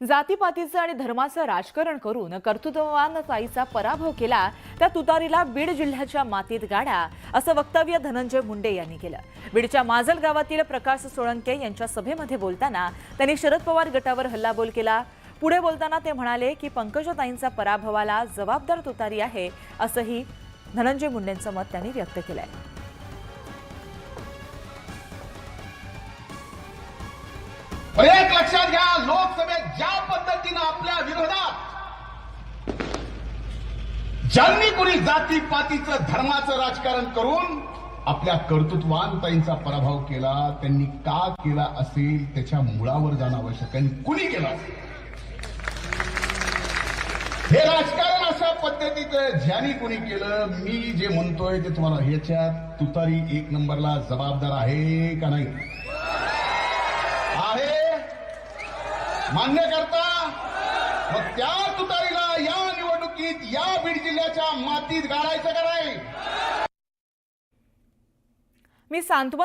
जातीपातीचं आणि धर्माचं राजकारण करून कर्तृत्ववानताईचा पराभव केला त्या तुतारीला बीड जिल्ह्याच्या मातीत गाडा असं वक्तव्य धनंजय मुंडे यांनी केलं. बीडच्या माजल गावातील प्रकाश सोळंके यांच्या सभेमध्ये बोलताना त्यांनी शरद पवार गटावर हल्लाबोल केला. पुढे बोलताना ते म्हणाले की पंकजाताईंचा पराभवाला जबाबदार तुतारी आहे असंही धनंजय मुंडेंचं मत त्यांनी व्यक्त केलंय. एक लक्षात घ्या लोकसभा ज्यांनी कोणी जातीपातीचं धर्माचं राजकारण करून आपल्या कर्तृत्वानताईंचा पराभव केला त्यांनी का केला असेल त्याच्या मुळावर जाणं आवश्यक आहे. आणि कुणी केला असेल? हे राजकारण अशा पद्धतीचं ज्यांनी कोणी केलं मी जे म्हणतोय ते तुम्हाला ह्याच्यात तुतारी एक नंबरला जबाबदार आहे का नाही? आहे. मान्य करता? मग त्या तुतारी निवडणुकीत या बीड जिल्ह्याच्या मातीत गाळायचं का नाही? मी सांत्वन